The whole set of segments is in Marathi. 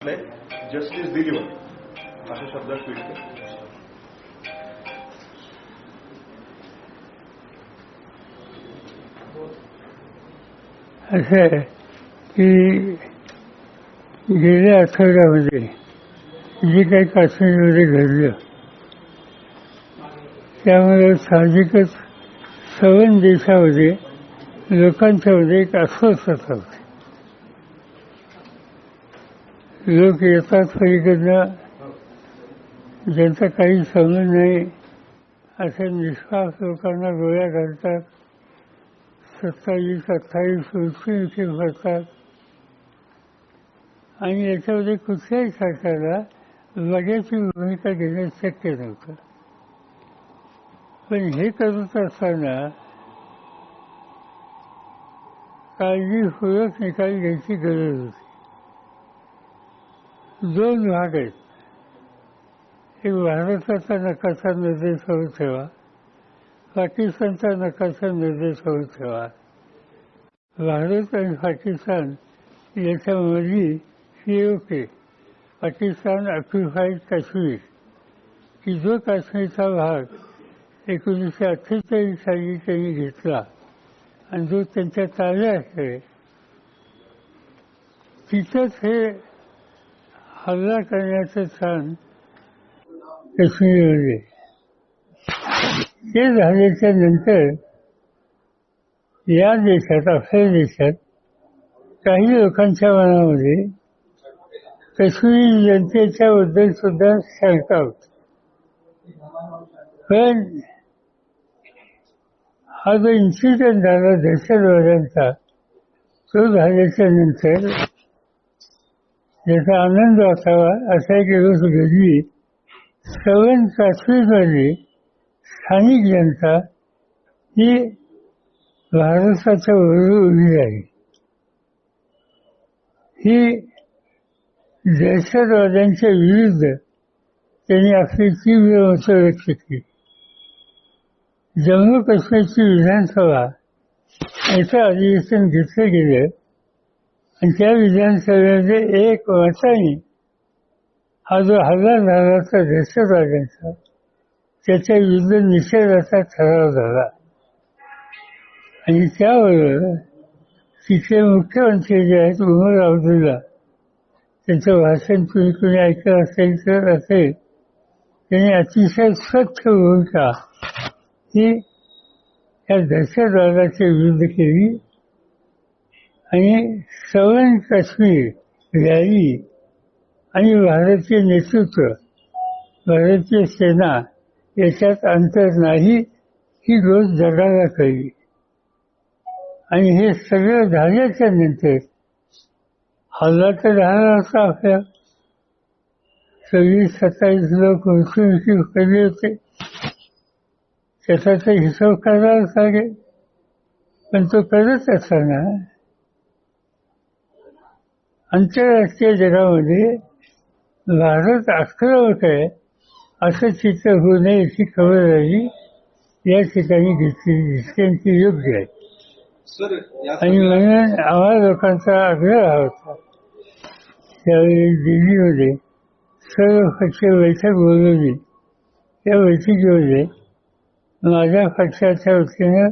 जस्टिस दिलीवर. अशा शब्दात ट्विट केलं असे की गेल्या आठवड्यामध्ये जे काही काश्मीरमध्ये घडलं त्यामुळे साहजिकच सवन देशामध्ये लोकांच्यामध्ये एक अस्वस्थता होती. लोक येतात पलीकडनं ज्यांचा काही समज नाही असे निष्पाप लोकांना गोळ्या घालतात. सत्तावीस अठ्ठावीस मृत्यूमुखी भरतात. आणि याच्यामध्ये कुठल्याही सरकारला लगेची भूमिका घेणं शक्य नव्हतं. पण हे करत असताना काळजीपूर्वक निकाल घ्यायची गरज होती. दोन भाग आहेत. एक भारताचा नकाशा निर्देश होऊ ठेवा. पाकिस्तानचा नकाशा निर्देश होऊ ठेवा. भारत आणि Pakistan याच्यामधली P O K Pakistan occupied Kashmir. की जो काश्मीरचा भाग एकोणीसशे अठ्ठेचाळीस साली त्यांनी घेतला आणि जो त्यांच्या ताब्यात आहे तिथंच हे हल्ला करण्याचं स्थान काश्मीरमध्ये ते झाल्याच्यानंतर या देशात आपल्या देशात काही लोकांच्या मनामध्ये काश्मीरी जनतेच्या बद्दल सुद्धा शंका होती. पण हा जो इन्सिडेंट झाला दहशतवाद्यांचा तो झाल्याच्यानंतर ज्याचा आनंद असावा असा एक दिवस घडली. सवन काश्मीरमध्ये स्थानिक जनता ही भारताच्या बरोबर उभी राहिली. ही दहशतवाद्यांच्या विरुद्ध त्यांनी आपली तीव्र मतं व्यक्त केली. जम्मू काश्मीरची विधानसभा याचं अधिवेशन घेतलं गेलं. आणि त्या विधानसभेमध्ये एक वाचाने हा जो हल्ला झाला होता दहशतवाद्यांचा त्याच्या विरुद्ध निषेधाचा ठराव झाला. आणि त्याबरोबर तिथले मुख्यमंत्री जे आहेत उमर अब्दुल्ला त्यांचं भाषण तुम्ही कुणी ऐकलं असेल तर असेल त्यांनी अतिशय स्वच्छ भूमिका ही या दहशतवादाच्या विरुद्ध केली. आणि सवन काश्मीर रॅली आणि भारतीय नेतृत्व भारतीय सेना याच्यात अंतर नाही ही रोज जगाला कळली आणि हे सगळं झाल्याच्यानंतर हल्ला तर झाला होता आपल्या. सव्वीस सत्तावीस लोक मृत्यूमुखी पडले होते. त्याचा तर हिशोब करावाच लागेल. पण तो करत असताना आंतरराष्ट्रीय जगामध्ये भारत आक्रमक आहे असं चित्र होऊ नये याची खबरदारी या ठिकाणी घेतली दिसते योग्य आहे. आणि म्हणून आम्हा लोकांचा आग्रह होता. त्यावेळी दिल्लीमध्ये सर्व पक्ष बैठक बोलवली. त्या बैठकीमध्ये माझ्या पक्षाच्या वतीनं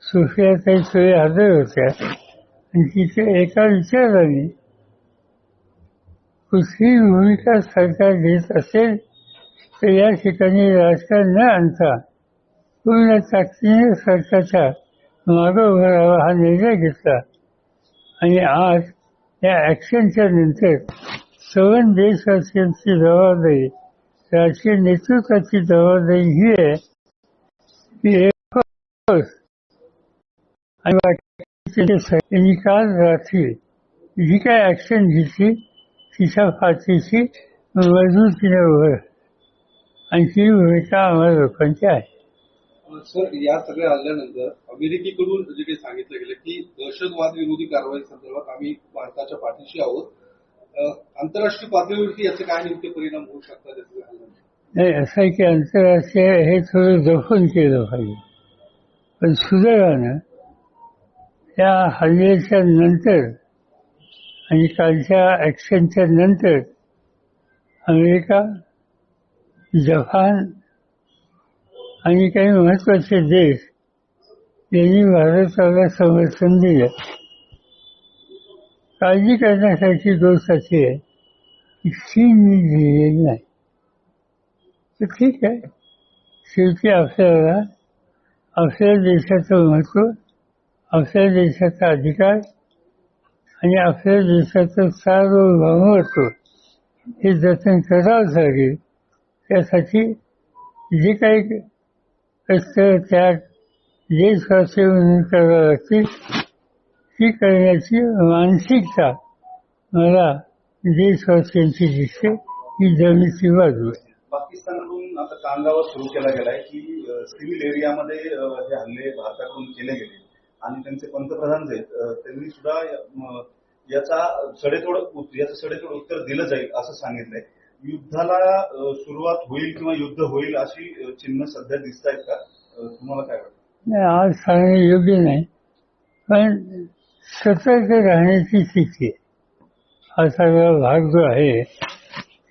सुफियाताई सोय हजर होत्या. आणि तिथे एका विचाराने कुठलीही भूमिका सरकार घेत असेल तर या ठिकाणी राजकारण न आणता पूर्ण ताकदीने सरकारच्या मागं उभं राहावा हा निर्णय घेतला. आणि आज या ॲक्शनच्या नंतर सवन देशवासियांची जबाबदारी राजकीय नेतृत्वाची जबाबदारी ही आहे. की एक आणि काल रात्री जी काय ॲक्शन घेतली तिच्या पाठीशी मजबूतीने उभं आणि ही भूमिका आम्हाला लोकांची आहे सर या सगळ्या हल्ल्यानंतर अमेरिकेकडून जे काही सांगितलं गेलं की दहशतवाद विरोधी कारवाई संदर्भात आम्ही भारताच्या पाठीशी आहोत आंतरराष्ट्रीय पातळीवरती याचे काय नेमके परिणाम होऊ शकतात नाही असं आहे की आंतरराष्ट्रीय हे थोडं जपून केलं पाहिजे पण सुदैवानं या हल्ल्याच्या नंतर आणि कालच्या ॲक्शनच्या नंतर अमेरिका जपान आणि काही महत्त्वाचे देश यांनी भारताला समर्थन दिलं. काळजी करण्यासारखी गोष्ट अशी आहे की चीनने दिलेली नाही. तर ठीक आहे. शेवटी आपल्याला आपल्या देशाचं महत्त्व आपल्या देशाचा अधिकार आणि आपल्या देशाचा सार्वभौम होतो. हे जतन करावंच लागेल. त्यासाठी जे काही कष्ट त्याग देशवासी म्हणून करावं लागतील ती करण्याची मानसिकता मला देशवासियांची दिसते ही जमिनीची बाजू आहे. पाकिस्तानकडून आता कांगावा सुरू केला गेलाय की सिव्हिल एरियामध्ये हे हल्ले भारताकडून केले गेले. आणि त्यांचे पंतप्रधान जे त्यांनी सुद्धा याचा सडेतोड याचं सडेतोड उत्तर दिलं जाईल असं सांगितलंय. युद्धाला सुरुवात होईल किंवा युद्ध होईल अशी चिन्ह सध्या दिसत आहेत का तुम्हाला काय वाटतं? नाही, आज सांगणे योग्य नाही. पण सतर्क राहण्याची स्थिती आहे. हा सगळा भाग जो आहे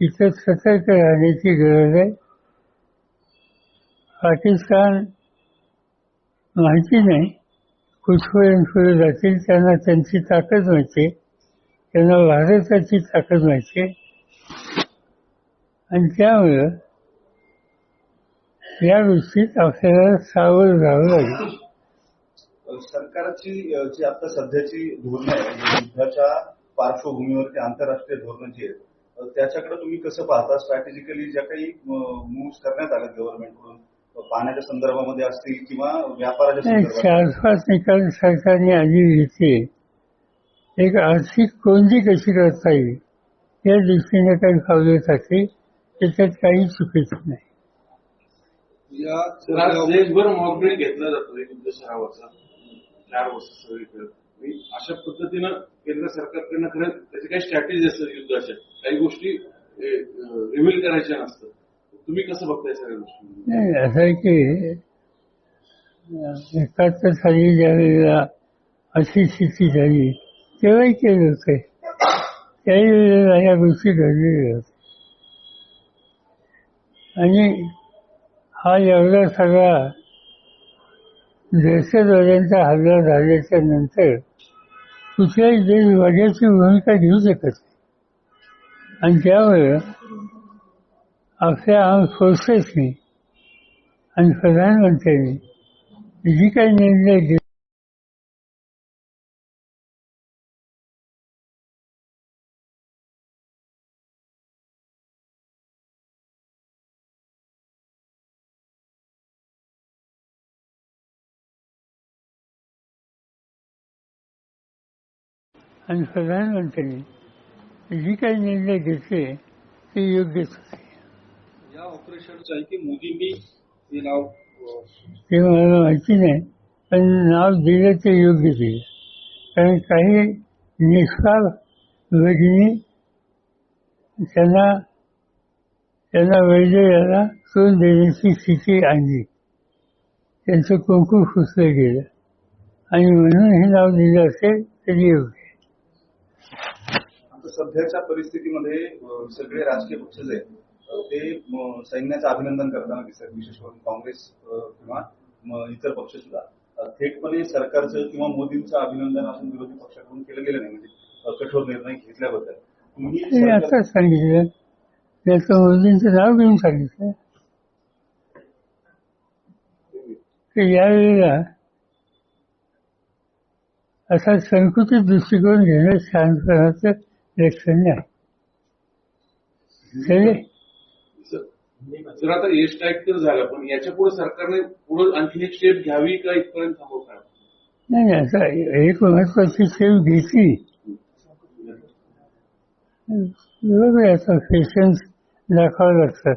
तिथं सतर्क राहण्याची गरज आहे. पाकिस्तान माहिती नाही. कुठपर्यंत पुढे जातील त्यांना त्यांची ताकद माहिती त्यांना भारताची ताकद माहिती. आणि त्यामुळं या गोष्टीत आपल्याला सावध राहावं लागेल. सरकारची जी आता सध्याची धोरणं आहे म्हणजे युद्धाच्या पार्श्वभूमीवरती आंतरराष्ट्रीय धोरणं जी आहेत त्याच्याकडे तुम्ही कसं पाहता? स्ट्रॅटेजिकली ज्या काही मूव्ह करण्यात आल्या गव्हर्नमेंटकडून पाण्याच्या संदर्भामध्ये असतील किंवा व्यापाराच्या पाच निकाल सरकारने आधी घेतले एक आर्थिक कोंडी कशी करता येईल या दृष्टीने काही पावलं टाकली त्याच्यात काही चुकीचं नाही. देशभर मॉकड्रिल घेतला जातो युद्ध सरावाचा चार वर्ष सगळीकडे अशा पद्धतीनं केंद्र सरकारकडनं खरं त्याची काही स्ट्रॅटेजी असतात युद्धाच्या. काही गोष्टी रिव्हील करायच्या नसतात. तुम्ही कसं बघताय सगळ्या गोष्टी? नाही असं आहे की एकाहत्तर साली ज्यावेळेला अशी स्थिती झाली तेव्हाही केलं होतं. त्याही वेळेला ह्या गोष्टी घडलेल्या होत्या. आणि हा एवढा सगळा दहशतवाद्यांचा हल्ला झाल्याच्यानंतर कुठल्याही देश वड्याची भूमिका घेऊ शकत आणि त्यामुळं आपल्या आर्म फोर्सेसनी आणि प्रधानमंत्र्यांनी जी काही निर्णय घेतले आणि प्रधानमंत्र्यांनी जी काही निर्णय घेतले ते योग्यच होते या ऑपरेशनचं आहे की मोदींनी हे नाव ते मला माहिती नाही. पण नाव दिलं ते योग्य दिलं कारण काही निष्काळ भगिनी त्यांना त्यांना वैद्यला तोंड देण्याची स्थिती आणली. त्यांचं कुंकू फुसलं गेलं. आणि म्हणून हे नाव दिलं असेल तरी योग्य. सध्याच्या परिस्थितीमध्ये सगळे राजकीय पक्ष जे आहेत. ते सैन्याचं अभिनंदन करताना दिसतात विशेष करून काँग्रेस किंवा इतर पक्ष सुद्धा. थेटपणे सरकारचं किंवा मोदींचं अभिनंदन असून विरोधी पक्षाकडून केलं गेलं नाही म्हणजे कठोर निर्णय घेतल्याबद्दल. तुम्ही आताच सांगितलं त्याचं मोदींचं नाव घेऊन सांगितलं यावेळेला असा संकुचित दृष्टिकोन घेणं शहाणपणाचं लक्षण नाही कळले? जर आता एस स्ट्राईक तर झाला पण याच्यापुढे सरकारने पुढे आणखी एक स्टेप घ्यावी का इथपर्यंत थांबवता नाही आता एक महत्वाची सेव घेतली बरोबर आहे, आता पेशन्स दाखवावे लागतात.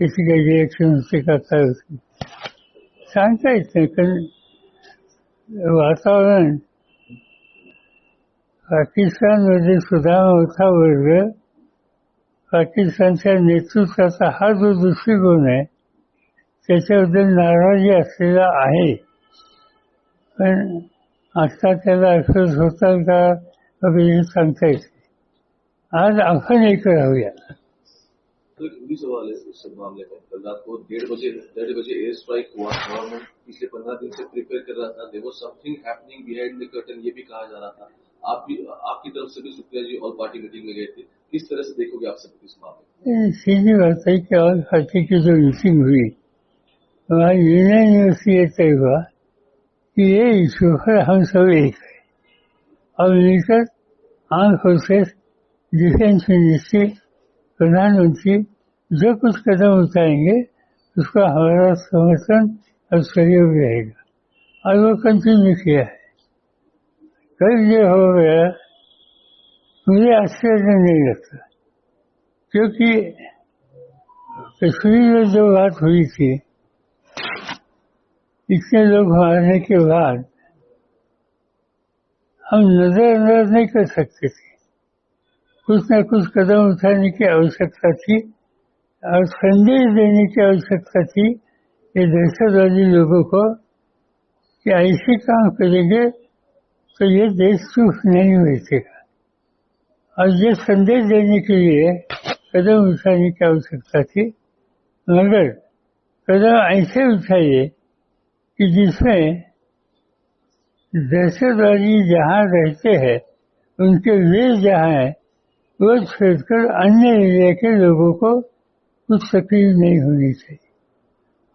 त्याची काही रिएक्शन होते का काय सांगता येत नाही कारण वातावरण पाकिस्तानमध्ये सुद्धा मोठा वर्ग पाकिस्तानच्या नेतृत्वाचा हा जो दृष्टिकोन आहे त्याच्याबद्दल नाराजी असलेला आहे. पण आता त्याला अफसोस होतात का वगैरे सांगता येते आज आपण एक राहूया. तो भी सवाल है इस मामले में कल रात को डेढ़ बजे डेढ़ बजे एयर स्ट्राइक हुआ गवर्नमेंट पिछले पंद्रह दिन से प्रिपेयर कर रहा था. There something happening behind the curtain ये भी कहा जा रहा था. आप भी, आपकी तरफ़ से भी शुक्रिया जी और पार्टी मीटिंग में गए थे। किस तरह से देखोगे आप सब इस मामले सीधी बात है कि और पार्टी की जो मीटिंग हुई, वहाँ यूनानिमसली ये तय हुआ कि ये इशू पर हम सब एक है। और मिलकर आर्म फोर्सेस डिफेंस मिनिस्ट्री प्रधानमंत्री जो कुछ कदम उठाएँगे, उसका हमारा समर्थन और सहयोग रहेगा। और वो कंटिन्यू किया है। कल हो गया, मुझे आश्चर्य नहीं लगता। क्योंकि कश्मीर में जो बात हुई थी, इतने लोग मारने के बाद हम नजरअंदाज नहीं कर सकते थे। कुछ न कुछ कदम उठाने की आवश्यकता थी और संदेश देने की आवश्यकता थी ये दहशतवादी लोगों को कि ऐसे काम करेंगे तो ये देश चुप नहीं बैठेगा और ये संदेश देने के लिए कदम उठाने की आवश्यकता थी। मगर कदम ऐसे उठाइए कि जिसमें दहशतवादी जहाँ रहते हैं, उनके वे जहाँ है, वो छोड़कर अन्य एरिया के लोगों को कुछ तकलीफ़ नहीं होनी चाहिए।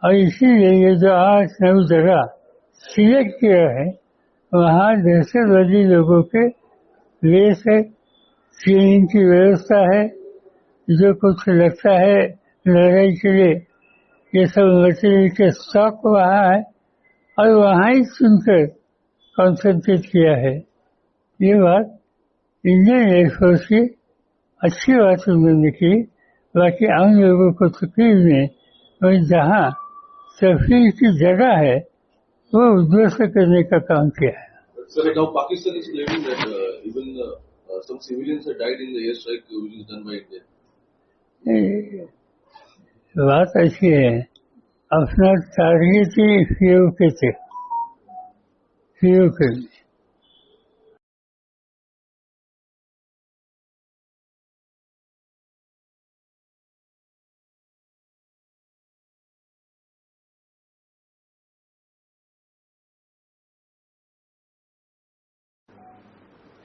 और इसीलिए ये जो आठ नौ जगह सिलेक्ट किया है वहाँ दहशतवादी लोगों के लिए से ट्रेनिंग की व्यवस्था है जो कुछ लगता है लड़ाई के लिए। ये सब मटेरियल के स्टॉक वहाँ है और वहाँ ही सुनकर कॉन्सेंट्रेट किया है। ये बात इंडियन एयरफोर्स की अच्छी बात उन्होंने की बाकी आम लोगों को तकलीफ में और जहाँ तफरीह की जगह है वो उद्ध्वस्त करने का काम किया है So now Pakistan is claiming that uh, even uh, uh, some civilians have died in the airstrike uh, which is done by India. ये बात ऐसी है अपना टारगेट ही पीओ के थे पीओ के लिए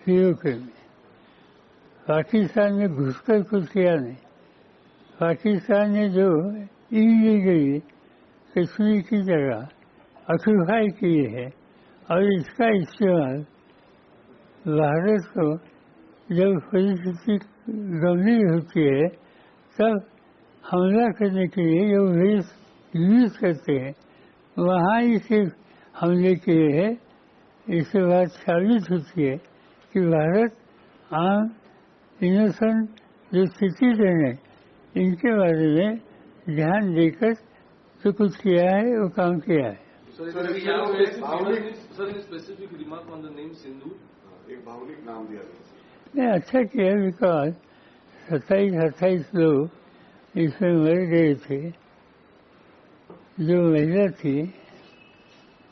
पीओ के लिए पाकिस्तान ने घुसकर कुछ किया नहीं पाकिस्तान ने जो इलीगली कश्मीर की जगह ऑक्यूपाई की है और इसका इस्तेमाल भारत को जब परिस्थिति गंभीर होती है तब हमला करने के लिए जो वेस यूज करते हैं वहाँ ही सिर्फ हमले किए है। इसके बाद साबित होती है। कि भारत आम इनोसेंट जो सिटीजन है इनके बारे में ध्यान देकर जो कुछ किया है वो काम किया है। नहीं अच्छा किया बिकॉज़ सत्ताईस अट्ठाईस लोग इसमें मर गए थे। जो महिला थी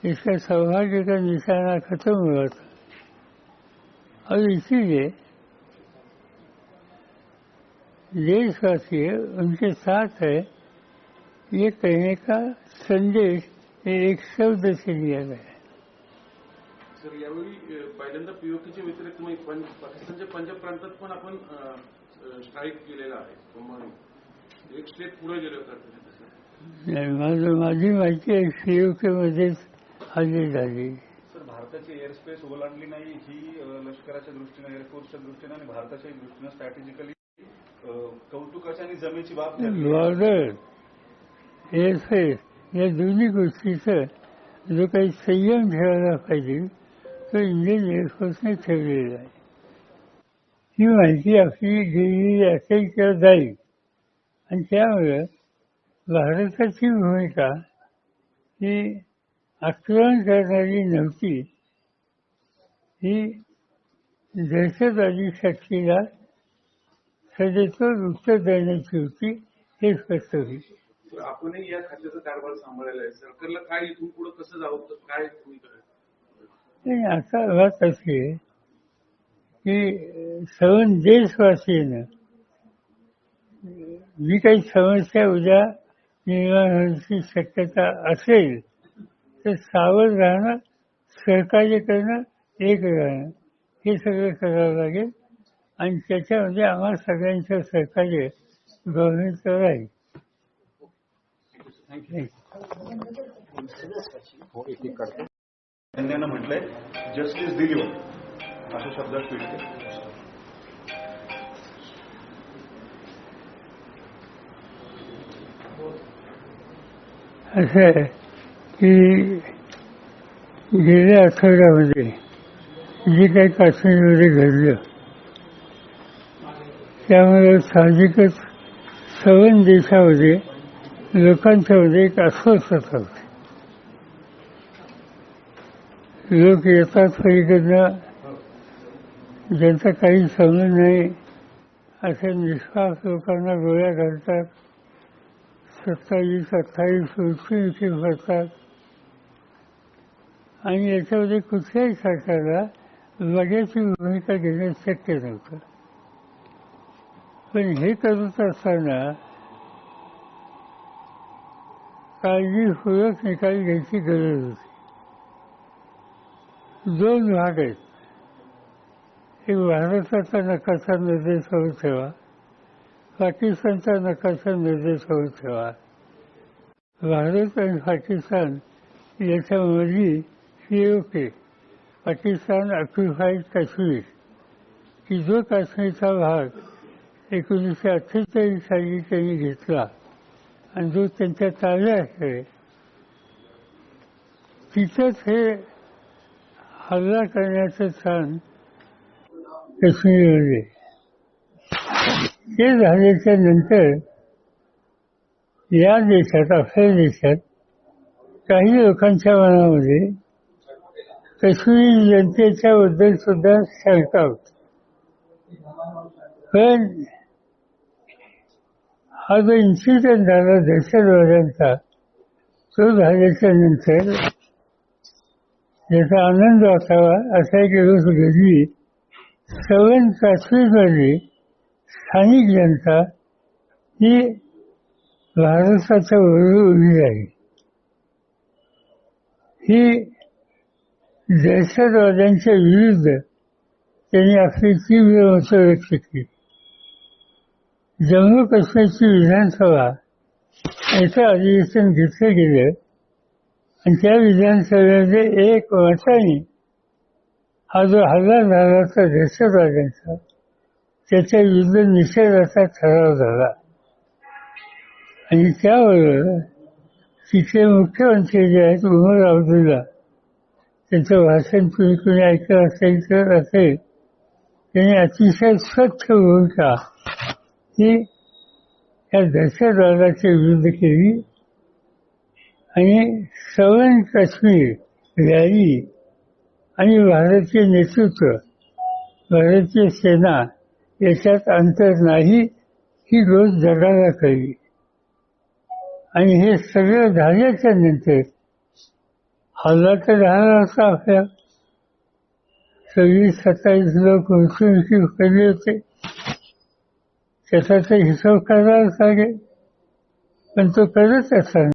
इसका सौभाग्य का निशाना खत्म हुआ था। और इसीलिए देशवासी उनके साथ है ये कहने का संदेश एक शब्द से लिया गया है। सर यावेळी पहिल्यांदा पीओकेच्या व्यतिरिक्त मग पाकिस्तानच्या पंजाब प्रांतात पण आपण स्ट्राईक केलेला आहे एक स्टेप पुढे गेले होते माझं माहिती आहे सीओके मध्येच हल्ले झाले. भारताची एअर स्पेस ओलांडली नाही ही लष्कराच्या दृष्टीनं एअरफोर्सच्या दृष्टीनं आणि भारताच्या दृष्टीनं स्ट्रॅटेजिकली कौतुकाची आणि जमेची बाब ठरली. बॉर्डर एअरफेस या दोन्ही गोष्टीचं जो काही संयम ठेवायला पाहिजे तो इंडियन एअरफोर्सने ठेवलेला आहे ही माहिती आपली गेलेली असेल किंवा जाईल आणि त्यामुळं भारताची भूमिका ही आक्रमण करणारी नव्हती ही दहशतवादी शक्तीला सदैव उत्तर देण्याची होती हे स्पष्ट होईल. आपणही या खात्याचा कारभार सांभाळलेला आहे. सरकारला काय इथून पुढे कसं जावं काय नाही बात अशी आहे की सर्व देशवासीनं जी काही समस्या उद्या निर्माण होण्याची शक्यता असेल तर सावध राहणं सहकार्य करणं एक राहणं. हे सगळं करावं लागेल. आणि त्याच्यामध्ये आम्हाला सगळ्यांचं सहकार्य गव्हर्नमेंटचं राहील. म्हटलंय जस्टिस दिली अशा शब्दात ट्विट केलं. असं आहे. की गेल्या आठवड्यामध्ये जे काही काश्मीरमध्ये घडलं त्यामुळे साहजिकच सवन देशामध्ये लोकांच्यामध्ये एक अस्वस्थता होते लोक येतात पलीकडनं ज्यांचा काही समज नाही अशा निष्पास लोकांना गोळ्या घालतात सत्तावीस अठ्ठावीस वर्षी भरतात आणि याच्यामध्ये कुठल्याही सरकारला लगेची भूमिका घेणं शक्य नव्हतं. पण हे करत असताना काळजीपूर्वक निकाल घ्यायची गरज होती. दोन भाग आहेत. एक भारताचा नकाशा निर्देश होऊ ठेवा पाकिस्तानचा नकाशा निर्देश होऊ ठेवा. भारत आणि पाकिस्तान याच्यामधली ही ओके पाकिस्तान ऑक्युपाईड काश्मीर की जो काश्मीरचा भाग एकोणीसशे अठ्ठेचाळीस साली त्यांनी घेतला. आणि जो त्यांच्या ताब्यात आहे तिथंच हे हल्ला करण्याचं स्थान काश्मीरमध्ये. ते झाल्याच्यानंतर या देशात आपल्या देशात काही लोकांच्या मनामध्ये काश्मीरी जनतेच्या बद्दल सुद्धा शंका पण हा जो इन्सिडेंट झाला दहशतवाद्यांचा तो झाल्याच्यानंतर ज्याचा आनंद असावा असा एक रोज घडली. सवन काश्मीरमध्ये स्थानिक जनता ही भारताच्या बरोबर उभी आहे ही दहशतवाद्यांच्या विरुद्ध त्यांनी आपली तीव्र मतं व्यक्त केली. जम्मू काश्मीरची विधानसभा याचं अधिवेशन घेतलं गेलं आणि त्या विधानसभेमध्ये एक मताने हा जो हल्ला झाला तर दहशतवाद्यांचा त्याच्या विरुद्ध निषेधाचा ठराव झाला. आणि त्याबरोबर तिथे मुख्यमंत्री जे आहेत उमर अब्दुल्ला त्यांचं भाषण तुम्ही कुणी ऐकलं असेल तर असेल त्यांनी अतिशय स्वच्छ भूमिका ही या दहशतवादाच्या विरुद्ध केली. आणि सवन काश्मीर रॅली आणि भारतीय नेतृत्व भारतीय सेना याच्यात अंतर नाही ही रोज जगाला कळली. आणि हे सगळं झाल्याच्यानंतर हल्ला तर झाला होता आपल्या सव्वीस सत्तावीस लोक मृत्युमुखी पडले होते त्याचा तर हिशोब करावाच लागेल पण तो करत असताना